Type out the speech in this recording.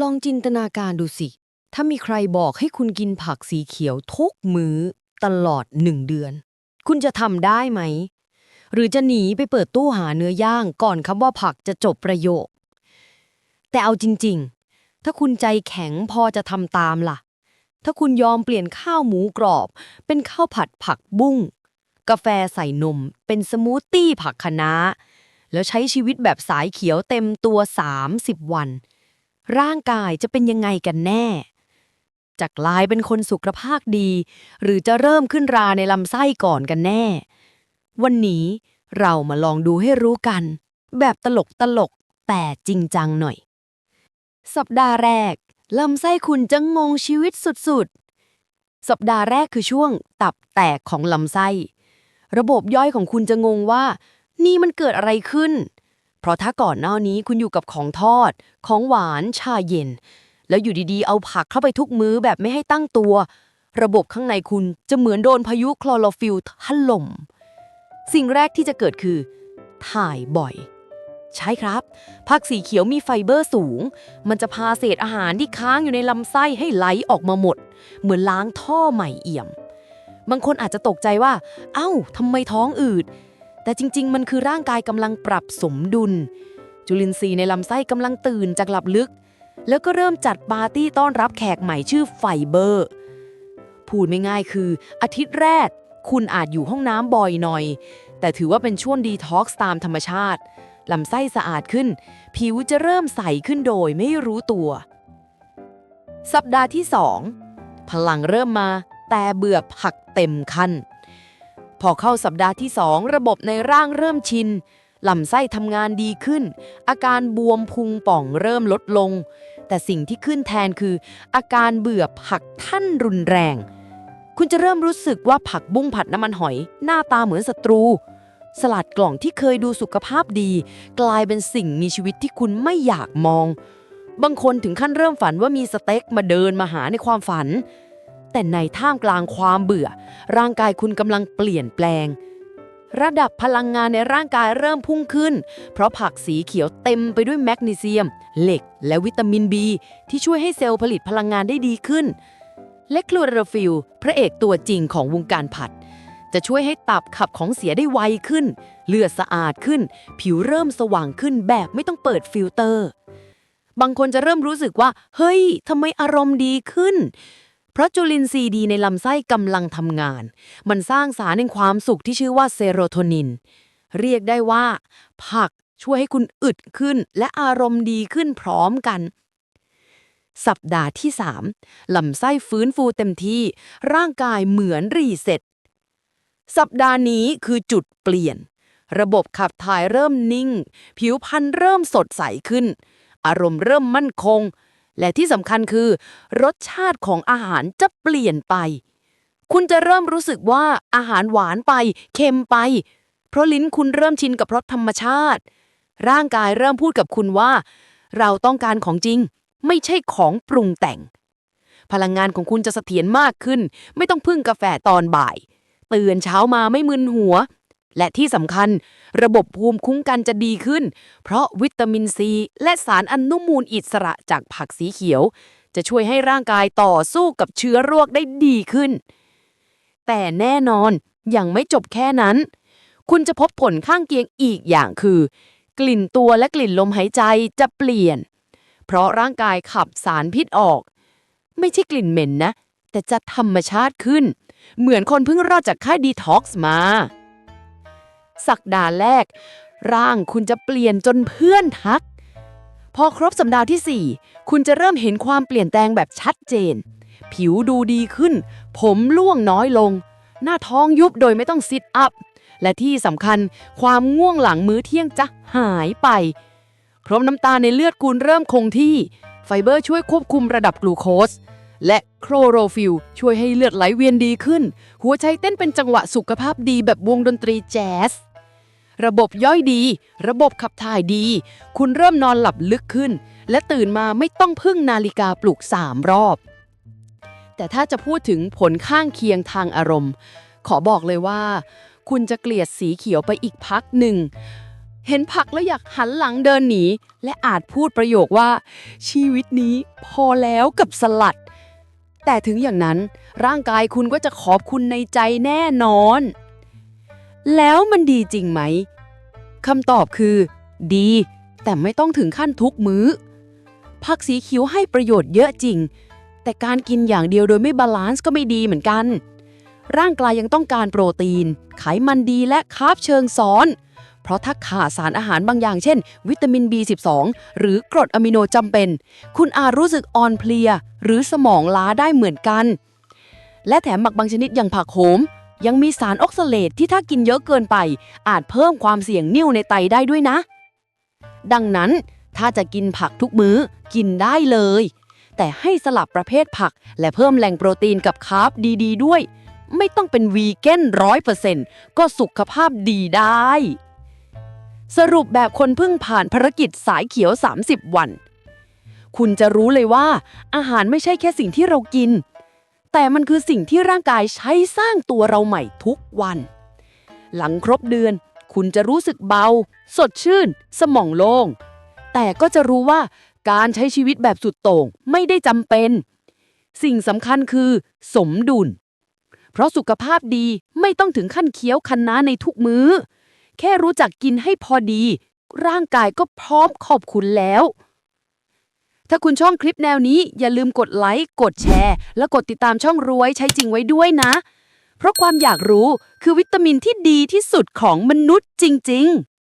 ลองจินตนาการดูสิ ถ้ามีใครบอกให้คุณกินผักสีเขียวทุกมื้อตลอดหนึ่งเดือน คุณจะทำได้ไหม หรือจะหนีไปเปิดตู้หาเนื้อย่างก่อนคำว่าผักจะจบประโยค แต่เอาจริง ๆ ถ้าคุณใจแข็งพอจะทำตามล่ะ ถ้าคุณยอมเปลี่ยนข้าวหมูกรอบ เป็นข้าวผัดผักบุ้ง กาแฟใส่นม เป็นสมูทตี้ผักคะน้าแล้วใช้ชีวิตแบบสายเขียวเต็มตัว 30 วัน ร่างกายจะเป็นยังไงกันแน่ จะกลายเป็นคนสุขภาพดี หรือจะเริ่มขึ้นราในลำไส้ก่อนกันแน่ วันนี้เรามาลองดูให้รู้กัน แบบตลกตลกแต่จริงจังหน่อย สัปดาห์แรกลำไส้คุณจะงงชีวิตสุดๆ สัปดาห์แรกคือช่วงตับแตกของลำไส้ ระบบย่อยของคุณจะงงว่า นี่มันเกิดอะไรขึ้น ราะถ้าก่อนหน้านี้คุณอยู่กับของทอด ของหวานชาเย็น แล้วอยู่ดีๆ เอาผักเข้าไปทุกมื้อแบบไม่ให้ตั้งตัว ระบบข้างในคุณจะเหมือนโดนพายุคลอโรฟิลถล่มสิ่งแรกที่จะเกิดคือ ถ่ายบ่อย ใช่ครับ ผักสีเขียวมีไฟเบอร์สูง มันจะพาเศษอาหารที่ค้างอยู่ในลำไส้ให้ไหลออกมาหมด เหมือนล้างท่อใหม่เอี่ยม บางคนอาจจะตกใจว่า เอ้าทำไมท้องอืด แต่จริง ๆ มันคือร่างกายกำลังปรับสมดุล จุลินทรีย์ในลำไส้กำลังตื่นจากหลับลึก แล้วก็เริ่มจัดปาร์ตี้ต้อนรับแขกใหม่ชื่อไฟเบอร์ พูดไม่ง่ายคือ อาทิตย์แรก คุณอาจอยู่ห้องน้ำบ่อยหน่อย แต่ถือว่าเป็นช่วงดีท็อกซ์ตามธรรมชาติลำไส้สะอาดขึ้น ผิวจะเริ่มใสขึ้นโดยไม่รู้ตัว สัปดาห์ที่ 2 พลังเริ่มมา แต่เบื่อผักเต็มคัน พอเข้าสัปดาห์ที่2ระบบในร่างเริ่มชินลำไส้ทำงานดีขึ้น อาการบวมพุงป่องเริ่มลดลง แต่สิ่งที่ขึ้นแทนคือ อาการเบื่อผักท่านรุนแรง คุณจะเริ่มรู้สึกว่าผักบุ้งผัดน้ำมันหอย หน้าตาเหมือนศัตรู สลัดกล่องที่เคยดูสุขภาพดี กลายเป็นสิ่งมีชีวิตที่คุณไม่อยากมอง บางคนถึงขั้นเริ่มฝันว่ามีสเต็กมาเดินมาหาในความฝัน แต่ในท่ามกลางความเบื่อ ร่างกายคุณกำลังเปลี่ยนแปลง ระดับพลังงานในร่างกายเริ่มพุ่งขึ้น เพราะผักสีเขียวเต็มไปด้วยแมกนีเซียม เหล็ก และวิตามิน B ที่ช่วยให้เซลล์ผลิตพลังงานได้ดีขึ้น และคลูโรฟิลพระเอกตัวจริงของวงการผัด จะช่วยให้ตับขับของเสียได้ไวขึ้น เลือดสะอาดขึ้น ผิวเริ่มสว่างขึ้นแบบไม่ต้องเปิดฟิลเตอร์ บางคนจะเริ่มรู้สึกว่า เฮ้ยทำไมอารมณ์ดีขึ้น เพราะจุลินทรีย์ดีในลำไส้กำลังทำงาน มันสร้างสารแห่งความสุขที่ชื่อว่าเซโรโทนิน เรียกได้ว่า ผักช่วยให้คุณอึดขึ้น และอารมณ์ดีขึ้นพร้อมกัน สัปดาห์ที่ 3 ลำไส้ฟื้นฟูเต็มที่ ร่างกายเหมือนรีเซ็ตสัปดาห์นี้คือจุดเปลี่ยน ระบบขับถ่ายเริ่มนิ่ง ผิวพรรณเริ่มสดใสขึ้น อารมณ์เริ่มมั่นคง และที่สำคัญคือ รสชาติของอาหารจะเปลี่ยนไป คุณจะเริ่มรู้สึกว่าอาหารหวานไป เค็มไป เพราะลิ้นคุณเริ่มชินกับรสธรรมชาติ ร่างกายเริ่มพูดกับคุณว่า เราต้องการของจริง ไม่ใช่ของปรุงแต่ง พลังงานของคุณจะเสถียรมากขึ้น ไม่ต้องพึ่งกาแฟตอนบ่าย ตื่นเช้ามาไม่มึนหัว และที่สำคัญ ระบบภูมิคุ้มกันจะดีขึ้น เพราะวิตามินซี และสารอนุมูลอิสระจากผักสีเขียว จะช่วยให้ร่างกายต่อสู้กับเชื้อโรคได้ดีขึ้น แต่แน่นอนยังไม่จบแค่นั้น คุณจะพบผลข้างเคียงอีกอย่างคือ กลิ่นตัวและกลิ่นลมหายใจจะเปลี่ยน เพราะร่างกายขับสารพิษออก ไม่ใช่กลิ่นเหม็นนะ แต่จะธรรมชาติขึ้น เหมือนคนเพิ่งรอดจากค่ายดีท็อกซ์มา สัปดาห์แรก ร่างคุณจะเปลี่ยนจนเพื่อนทัก พอครบสัปดาห์ที่ 4 คุณจะเริ่มเห็นความเปลี่ยนแปลงแบบชัดเจน ผิวดูดีขึ้น ผมร่วงน้อยลง หน้าท้องยุบโดยไม่ต้องซิทอัพ และที่สำคัญความง่วงหลังมื้อเที่ยงจะหายไป เพราะน้ำตาในเลือดคุณเริ่มคงที่ ไฟเบอร์ช่วยควบคุมระดับกลูโคสและโครโรฟิลช่วยให้เลือดไหลเวียนดีขึ้น หัวใจเต้นเป็นจังหวะสุขภาพดีแบบวงดนตรีแจ๊ส ระบบย่อยดี ระบบขับถ่ายดี คุณเริ่มนอนหลับลึกขึ้น และตื่นมาไม่ต้องพึ่งนาฬิกาปลุกสามรอบ แต่ถ้าจะพูดถึงผลข้างเคียงทางอารมณ์ ขอบอกเลยว่า คุณจะเกลียดสีเขียวไปอีกพักหนึ่ง เห็นผักแล้วอยากหันหลังเดินหนี และอาจพูดประโยคว่า ชีวิตนี้พอแล้วกับสลัด แต่ถึงอย่างนั้นร่างกายคุณก็จะขอบคุณในใจแน่นอน แล้วมันดีจริงไหมคำตอบคือ ดี แต่ไม่ต้องถึงขั้นทุกมื้อ ผักสีเขียวให้ประโยชน์เยอะจริง แต่การกินอย่างเดียวโดยไม่บาลานซ์ก็ไม่ดีเหมือนกัน ร่างกายยังต้องการโปรตีน ไขมันดีและคาร์บเชิงซ้อน เพราะถ้าขาดสารอาหารบางอย่างเช่น วิตามิน B12 หรือกรดอะมิโนจำเป็น คุณอาจรู้สึกอ่อนเพลีย หรือสมองล้าได้เหมือนกัน และแถมหมักบางชนิดอย่างผักโขม ยังมีสารออกซาเลตที่ถ้ากินเยอะเกินไป อาจเพิ่มความเสี่ยงนิ่วในไตได้ด้วยนะ ดังนั้นถ้าจะกินผักทุกมื้อกินได้เลย แต่ให้สลับประเภทผัก และเพิ่มแหล่งโปรตีนกับคาร์บดี ๆ ด้วย ไม่ต้องเป็นวีแกนร้อยเปอร์เซ็นต์ก็สุขภาพดีได้ สรุปแบบคนเพิ่งผ่านภารกิจสายเขียว 30 วัน คุณจะรู้เลยว่า อาหารไม่ใช่แค่สิ่งที่เรากิน แต่มันคือสิ่งที่ร่างกายใช้สร้างตัวเราใหม่ทุกวัน หลังครบเดือน คุณจะรู้สึกเบา สดชื่น สมองโล่ง แต่ก็จะรู้ว่าการใช้ชีวิตแบบสุดโต่งไม่ได้จำเป็น สิ่งสำคัญคือ สมดุล เพราะสุขภาพดีไม่ต้องถึงขั้นเคี้ยวคันน้าในทุกมื้อ แค่รู้จักกินให้พอดี ร่างกายก็พร้อมขอบคุณแล้ว ถ้าคุณชอบคลิปแนวนี้อย่าลืมกดไลค์ กดแชร์ และกดติดตามช่องรวยใช้จริงไว้ด้วยนะ เพราะความอยากรู้คือวิตามินที่ดีที่สุดของมนุษย์จริง ๆ